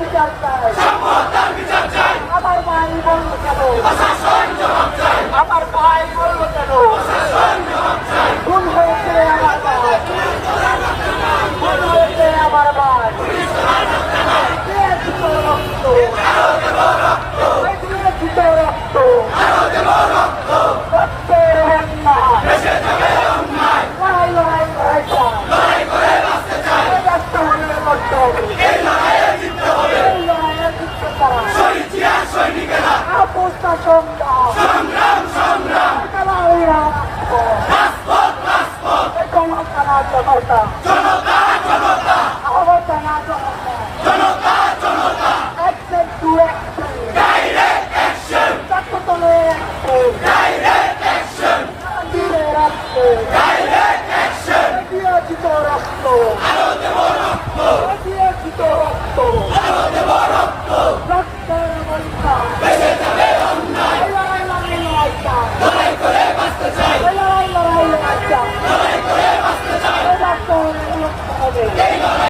বিচার চাই। আমার ভাই বলল আপোষটা সংগ্রাম সংগ্রাম সংগ্রাম কালারি রাজপথ রাজপথ রাজপথ জনতা জনতা